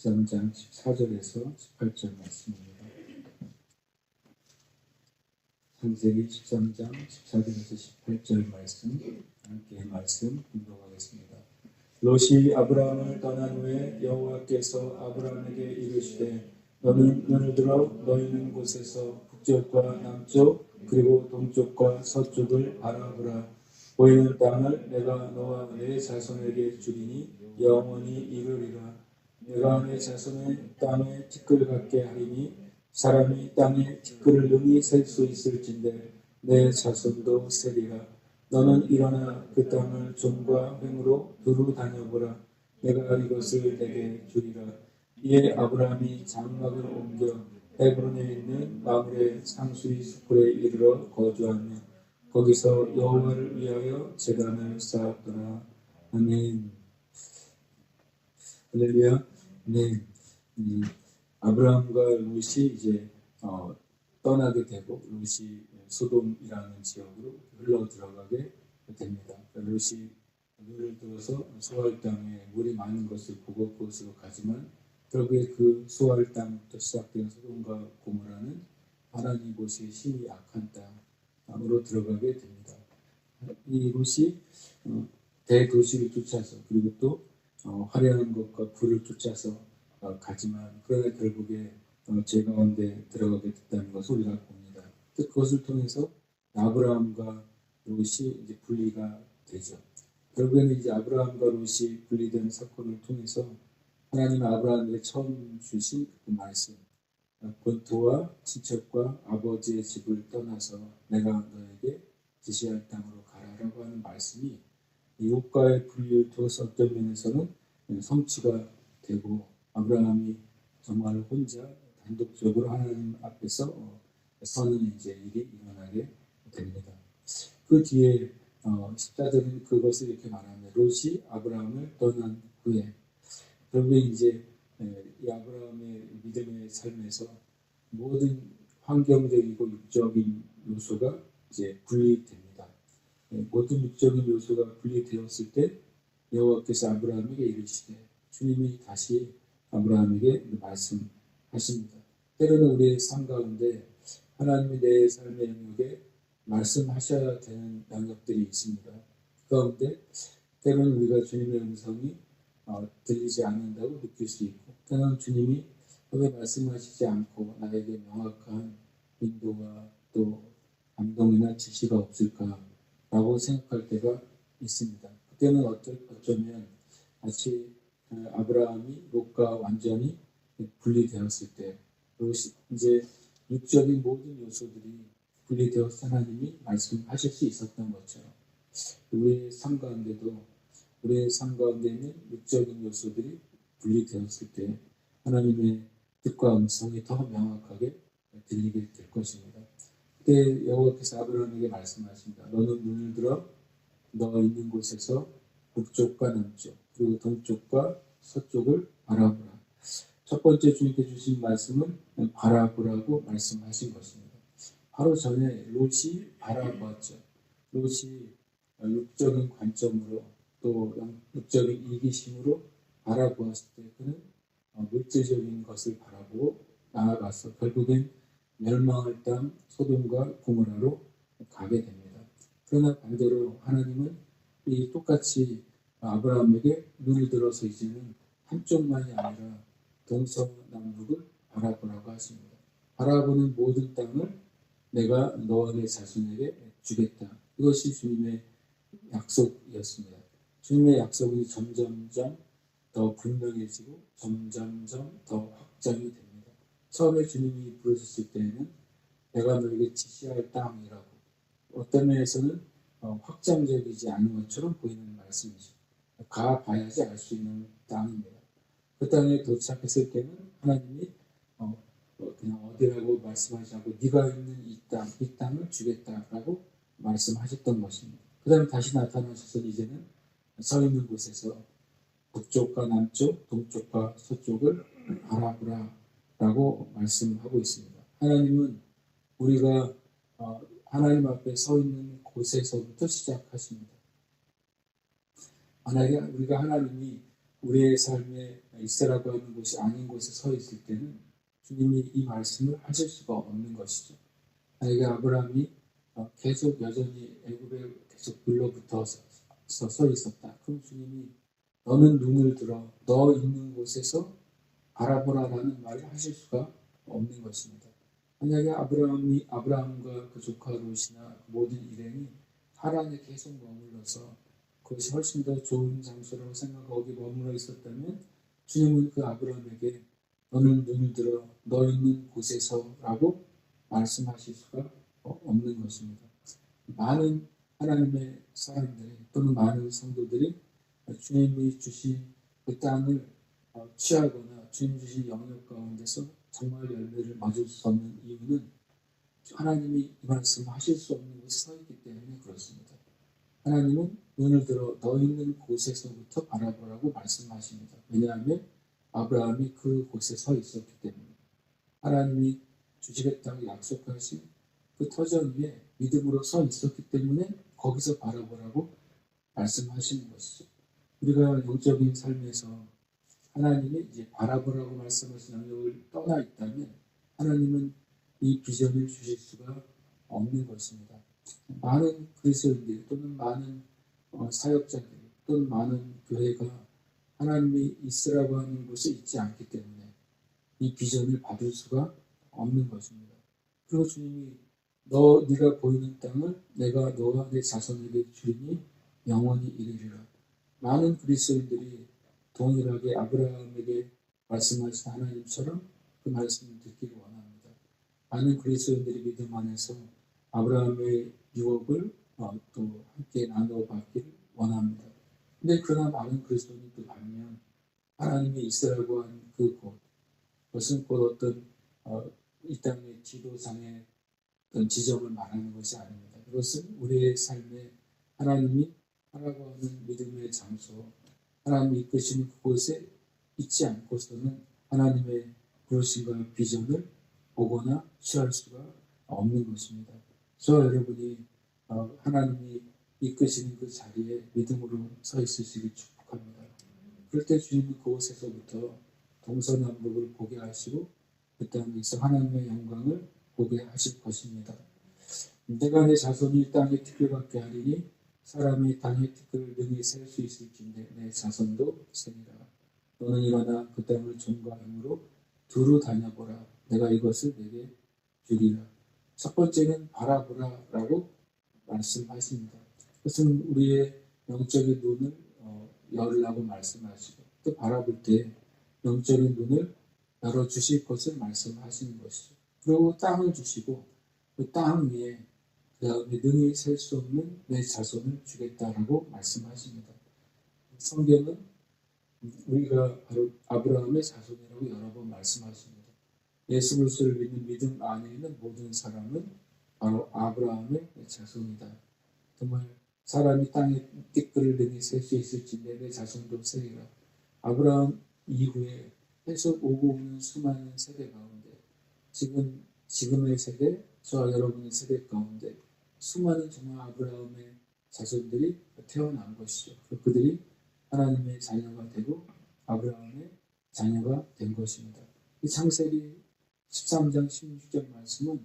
13장 14절에서 18절 말씀입니다. 창세기 13장 14절에서 18절 말씀 함께 말씀 공독하겠습니다. 롯이 아브라함을 떠난 후에 여호와께서 아브라함에게 이르시되 너는 눈을 들어 너 있는 곳에서 북쪽과 남쪽 그리고 동쪽과 서쪽을 바라보라 보이는 땅을 내가 너와 내 자손에게 주리니 영원히 이르리라 내가 내 자손의 땅에 티끌 같게 하리니 사람이 땅에 티끌을 능히 셀 수 있을진데 내 자손도 세리라 너는 일어나 그 땅을 종과 횡으로 두루 다녀보라 내가 이것을 내게 주리라 이에 아브라함이 장막을 옮겨 헤브론에 있는 마물의 상수리 수풀에 이르러 거주하며 거기서 여호와를 위하여 제단을 쌓았더라. 아멘. 할렐루야. 네. 음, 아브라함과 롯이 이제 어, 떠나게 되고 롯이 소돔이라는 지역으로 흘러 들어가게 됩니다. 롯이 눈을 들어서 소알 땅에 물이 많은 것을 보고 그곳으로 가지만 결국에 그 소알 땅부터 시작된 소돔과 고모라는 하나님 곳이 힘이 약한 땅으로 들어가게 됩니다. 이곳이 어, 대도시를 쫓아서 그리고 또 어, 화려한 것과 불을 쫓아서 어, 가지만 그러나 결국에 죄 가운데 들어가게 됐다는 것을 우리가 봅니다. 그것을 통해서 아브라함과 롯이 이제 분리가 되죠. 결국에는 이제 아브라함과 롯이 분리된 사건을 통해서 하나님 아브라함에게 처음 주신 그 말씀, 본토와 친척과 아버지의 집을 떠나서 내가 너에게 지시할 땅으로 가라라고 하는 말씀이 이웃과의 분리를 통해서 어떤 면에서는 성취가 되고 아브라함이 정말 혼자 단독적으로 하나님 앞에서 서는 이제 일이 일어나게 됩니다. 그 뒤에 어, 십자들은 그것을 이렇게 말합니다. 롯이 아브라함을 떠난 후에 결국에 이제 이 아브라함의 믿음의 삶에서 모든 환경적이고 육적인 요소가 이제 분리됩니다. 모든 육적인 요소가 분리되었을 때 여호와께서 아브라함에게 이르시되 주님이 다시 아브라함에게 말씀하십니다. 때로는 우리의 삶 가운데 하나님이 내 삶의 영역에 말씀하셔야 되는 영역들이 있습니다. 그 가운데 때로는 우리가 주님의 음성이 어, 들리지 않는다고 느낄 수 있고 때로는 주님이 왜 말씀하시지 않고 나에게 명확한 인도와 또 감동이나 지시가 없을까 라고 생각할 때가 있습니다. 그때는 어쩌면 마치 어, 아브라함이 롯과 완전히 분리되었을 때 이제 육적인 모든 요소들이 분리되어서 하나님이 말씀하실 수 있었던 것처럼 우리의 삶 가운데도 우리의 삶 가운데는 육적인 요소들이 분리되었을 때 하나님의 뜻과 음성이 더 명확하게 들리게 될 것입니다. 그때 여호와께서 아브라함에게 말씀하십니다. 너는 눈을 들어 너 있는 곳에서 북쪽과 남쪽 그리고 동쪽과 서쪽을 바라보라. 첫 번째 주님께 주신 말씀은 바라보라고 말씀하신 것입니다. 바로 전에 롯이 바라보았죠. 롯이 육적인 관점으로 또 영적인 이기심으로 바라보았을 때 그는 어, 물질적인 것을 바라보고 나아가서 결국엔 멸망할 땅 소돔과 고모라로 가게 됩니다. 그러나 반대로 하나님은 이 똑같이 아브라함에게 눈을 들어서 이제는 한쪽만이 아니라 동서남북을 바라보라고 하십니다. 바라보는 모든 땅을 내가 너와 내 자손에게 주겠다. 이것이 주님의 약속이었습니다. 주님의 약속이 점점점 더 분명해지고 점점점 더 확장이 됩니다. 처음에 주님이 부르셨을 때에는 내가 너에게 지시할 땅이라고 어떤 면에서는 어, 확장적이지 않은 것처럼 보이는 말씀이죠. 가봐야지 알 수 있는 땅입니다. 그 땅에 도착했을 때는 하나님이 어, 어, 그냥 어디라고 말씀하지 않고 네가 있는 이 땅, 이 땅을 주겠다라고 말씀하셨던 것입니다. 그 다음에 다시 나타나셔서 이제는 서 있는 곳에서 북쪽과 남쪽, 동쪽과 서쪽을 바라보라 라고 말씀하고 있습니다. 하나님은 우리가 어, 하나님 앞에 서 있는 곳에서부터 시작하십니다. 만약에 우리가 하나님이 우리의 삶에 있으라고 하는 곳이 아닌 곳에 서 있을 때는 주님이 이 말씀을 하실 수가 없는 것이죠. 만약에 아브라함이 어, 계속 여전히 애굽에 계속 불러붙어서 서 있었다. 그럼 주님이 너는 눈을 들어 너 있는 곳에서 바라보라라는 말을 하실 수가 없는 것입니다. 만약에 아브라함이 아브라함과 그 조카 롯이나 그 모든 일행이 하란에 계속 머물러서 그것이 훨씬 더 좋은 장소라고 생각하고 거기 머물러 있었다면 주님은 그 아브라함에게 너는 눈을 들어 너 있는 곳에서라고 말씀하실 수가 없는 것입니다. 많은 하나님의 사람들이 또는 많은 성도들이 주님이 주신 그 땅을 어, 취하거나 주님 주신 영역 가운데서 정말 열매를 맞을 수 없는 이유는 하나님이 이 말씀을 하실 수 없는 곳에 서 있기 때문에 그렇습니다. 하나님은 눈을 들어 너 있는 곳에서부터 바라보라고 말씀하십니다. 왜냐하면 아브라함이 그 곳에 서 있었기 때문에 하나님이 주시겠다고 약속하신 그 터전 위에 믿음으로 서 있었기 때문에 거기서 바라보라고 말씀하시는 것이죠. 우리가 영적인 삶에서 하나님이 이제 바라보라고 말씀하신 영역을 떠나 있다면 하나님은 이 비전을 주실 수가 없는 것입니다. 많은 그리스도인들 또는 많은 어, 사역자들 또는 많은 교회가 하나님이 있으라고 하는 곳에 있지 않기 때문에 이 비전을 받을 수가 없는 것입니다. 그리고 주님이 너 네가 보이는 땅을 내가 너와 내 자손에게 주리니 영원히 이르리라. 많은 그리스도인들이 동일하게 아브라함에게 말씀하신 하나님처럼 그 말씀을 듣기를 원합니다. 많은 그리스도인들이 믿음 안에서 아브라함의 유업을 어, 또 함께 나누어 받기를 원합니다. 근데 그러나 많은 그리스도인이 또 반면 하나님이 있으라고 한 그 곳, 그것은 곧 어떤 어, 이 땅의 지도상의 어떤 지점을 말하는 것이 아닙니다. 그것은 우리의 삶에 하나님이 하라고 하는 믿음의 장소, 하나님이 이끄시는 그곳에 있지 않고서는 하나님의 부르심과 비전을 보거나 취할 수가 없는 것입니다. 저 여러분이 어, 하나님이 이끄시는 그 자리에 믿음으로 서 있으시길 축복합니다. 그럴 때 주님은 그곳에서부터 동서남북을 보게 하시고 그 땅에서 하나님의 영광을 보게 하실 것입니다. 내가 내 자손이 땅에 특별받게 하리니 사람이 땅의 티끌을 능히 셀 수 있을진데 내 자손도 세리라. 너는 일어나 그 땅을 종과 힘으로 두루 다녀보라. 내가 이것을 내게 주리라. 첫 번째는 바라보라라고 말씀하십니다. 그것은 우리의 영적인 눈을 어, 열라고 말씀하시고 또 바라볼 때 영적인 눈을 열어 주실 것을 말씀하시는 것이죠. 그리고 땅을 주시고 그 땅 위에 그 다음에 능히 셀 수 없는 내 자손을 주겠다라고 말씀하십니다. 성경은 우리가 바로 아브라함의 자손이라고 여러 번 말씀하십니다. 예수 그리스도를 믿는 믿음 안에 있는 모든 사람은 바로 아브라함의 자손이다. 정말 사람이 땅에 띠끌을 능히 셀 수 있을지 내 자손도 세리라. 아브라함 이후에 계속 오고 오는 수많은 세대 가운데 지금 지금의 세대, 저와 여러분의 세대 가운데 수많은 정말 아브라함의 자손들이 태어난 것이죠. 그들이 하나님의 자녀가 되고 아브라함의 자녀가 된 것입니다. 이 창세기 13장 16절 말씀은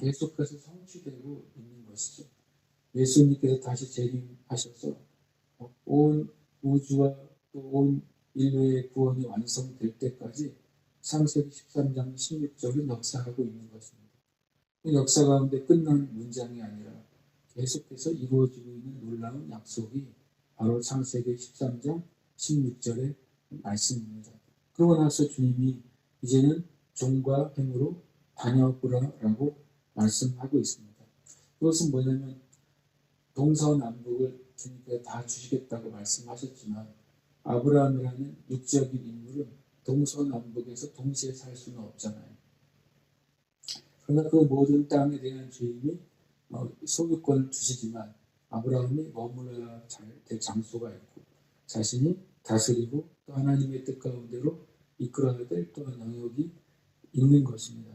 계속해서 성취되고 있는 것이죠. 예수님께서 다시 재림하셔서 온 우주와 또 온 인류의 구원이 완성될 때까지 창세기 13장 16절은 역사하고 있는 것입니다. 역사 가운데 끝난 문장이 아니라 계속해서 이루어지고 있는 놀라운 약속이 바로 창세기 13장 16절의 말씀입니다. 그러고 나서 주님이 이제는 종과 행으로 다녀보라라고 말씀하고 있습니다. 그것은 뭐냐면 동서남북을 주님께서 다 주시겠다고 말씀하셨지만 아브라함이라는 육적인 인물은 동서남북에서 동시에 살 수는 없잖아요. 그러나 그 모든 땅에 대한 주인이 어, 소유권을 주시지만 아브라함이 머물러야 될 장소가 있고 자신이 다스리고 또 하나님의 뜻 가운데로 이끌어야 될 또한 영역이 있는 것입니다.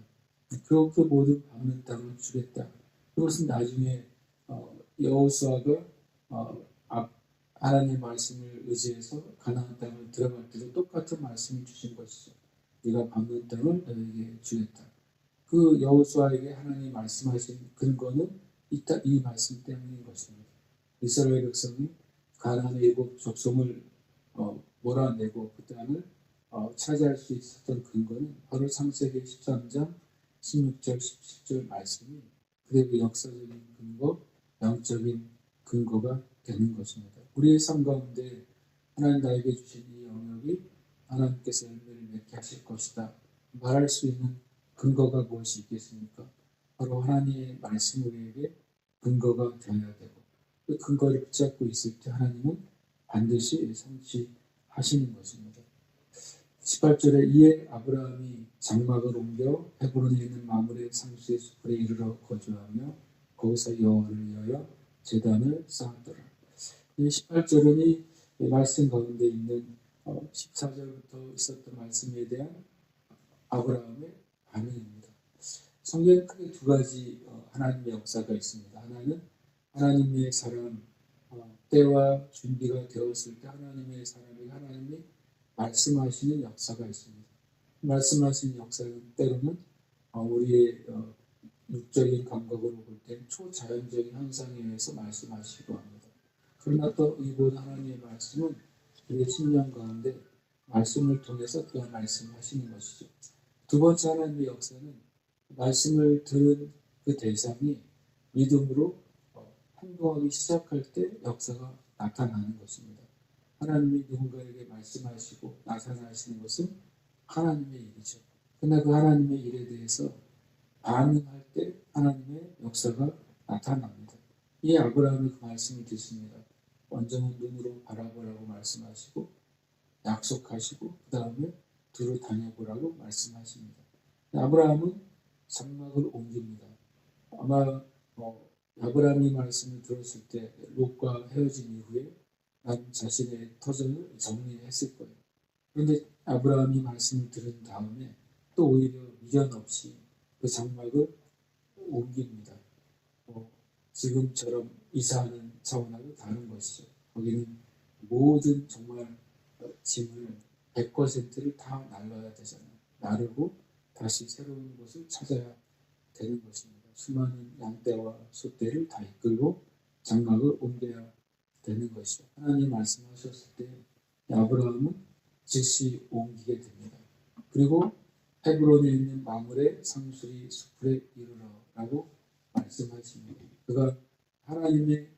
그리고 그 모든 밟는 땅을 주겠다. 그것은 나중에 어, 여호수아가 어, 하나님의 말씀을 의지해서 가나안 땅을 들어갈 때도 똑같은 말씀을 주신 것이죠. 네가 밟는 땅을 너에게 주겠다. 그 여호수아에게 하나님이 말씀하신 근거는 이, 따- 이 말씀 때문인 것입니다. 이스라엘 백성이 가나안의 일곱 족속을 어, 몰아내고 그 땅을 어, 차지할 수 있었던 근거는 바로 창세기 13장 16절 17절 말씀이 그의 그 역사적인 근거, 영적인 근거가 되는 것입니다. 우리의 삶 가운데 하나님 나에게 주신 이 영역이 하나님께서 열매를 맺게 하실 것이다. 말할 수 있는 근거가 무엇이 있겠습니까? 바로 하나님의 말씀 우리에게 근거가 되어야 되고 그 근거를 붙잡고 있을 때 하나님은 반드시 성취하시는 것입니다. 18절에 이에 아브라함이 장막을 옮겨 헤브론에 있는 마물의 상수의 숲에 이르러 거주하며 거기서 여호와를 위하여 제단을 쌓았더라. 이 18절은 이 말씀 가운데 있는 14절부터 있었던 말씀에 대한 아브라함의 반응입니다. 성경에 크게 두 가지 어, 하나님의 역사가 있습니다. 하나는 하나님의 사람 어, 때와 준비가 되었을 때 하나님의 사람에게 하나님이 말씀하시는 역사가 있습니다. 말씀하시는 역사는 때로는 어, 우리의 어, 육적인 감각으로 볼 때 초자연적인 현상에 의해서 말씀하시기도 합니다. 그러나 또 이번 하나님의 말씀은 우리의 신령 가운데 말씀을 통해서 또한 말씀하시는 것이죠. 두 번째 하나님의 역사는 말씀을 들은 그 대상이 믿음으로 어, 행동하기 시작할 때 역사가 나타나는 것입니다. 하나님이 누군가에게 말씀하시고 나타나시는 것은 하나님의 일이죠. 그러나 그 하나님의 일에 대해서 반응할 때 하나님의 역사가 나타납니다. 이 아브라함이 그 말씀을 듣습니다. 먼저는 눈으로 바라보라고 말씀하시고 약속하시고 그 다음에 두루 다녀보라고 말씀하십니다. 아브라함은 장막을 옮깁니다. 아마 어, 아브라함이 말씀을 들었을 때 롯과 헤어진 이후에 난 자신의 터전을 정리했을 거예요. 그런데 아브라함이 말씀을 들은 다음에 또 오히려 미련 없이 그 장막을 옮깁니다. 어, 지금처럼 이사하는 차원하고 다른 것이죠. 거기는 모든 정말 짐을 100%를 다 날라야 되잖아요. 나르고 다시 새로운 곳을 찾아야 되는 것입니다. 수많은 양떼와 소떼를 다 이끌고 장막을 옮겨야 되는 것이죠. 하나님 말씀하셨을 때 아브라함은 즉시 옮기게 됩니다. 그리고 헤브론에 있는 마물의 상수리 숲에 이르러라고 말씀하십니다. 그가 하나님의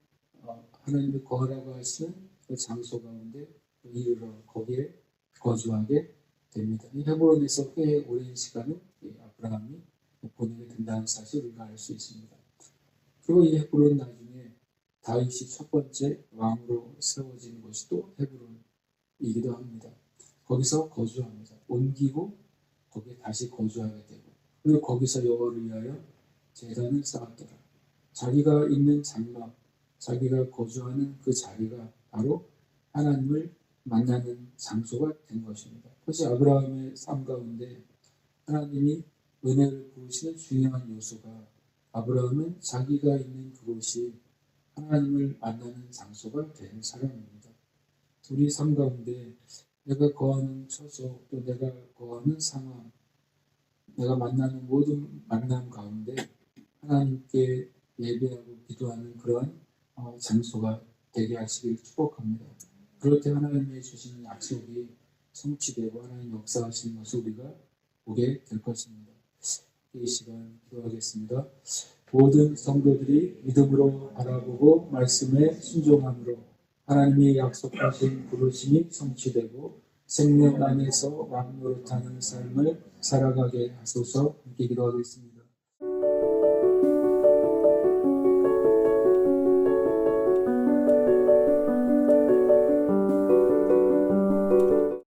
어, 하나님의 거하라고 하시는 그 장소 가운데 이르러 거기에 거주하게 됩니다. 이 헤브론에서 꽤 오랜 시간을 이 아브라함이 보내게 된다는 사실을 우리가 알 수 있습니다. 그리고 이 헤브론 나중에 다윗이 첫 번째 왕으로 세워진 곳이 또 헤브론이기도 합니다. 거기서 거주합니다. 옮기고 거기에 다시 거주하게 되고 그리고 거기서 여호와를 위하여 제단을 쌓았더라. 자기가 있는 장막, 자기가 거주하는 그 자리가 바로 하나님을 만나는 장소가 된 것입니다. 그것이 아브라함의 삶 가운데 하나님이 은혜를 부으시는 중요한 요소가 아브라함은 자기가 있는 그곳이 하나님을 만나는 장소가 된 사람입니다. 우리 삶 가운데 내가 거하는 처소 또 내가 거하는 상황 내가 만나는 모든 만남 가운데 하나님께 예배하고 기도하는 그러한 어, 장소가 되게 하시길 축복합니다. 그럴 때 하나님이 주시는 약속이 성취되고 하나님 역사하시는 것을 우리가 보게 될 것입니다. 이 시간 기도하겠습니다. 모든 성도들이 믿음으로 바라보고 말씀에 순종함으로 하나님이 약속하신 부르심이 성취되고 생명 안에서 왕노릇하는 삶을 살아가게 하소서 함께 기도하겠습니다.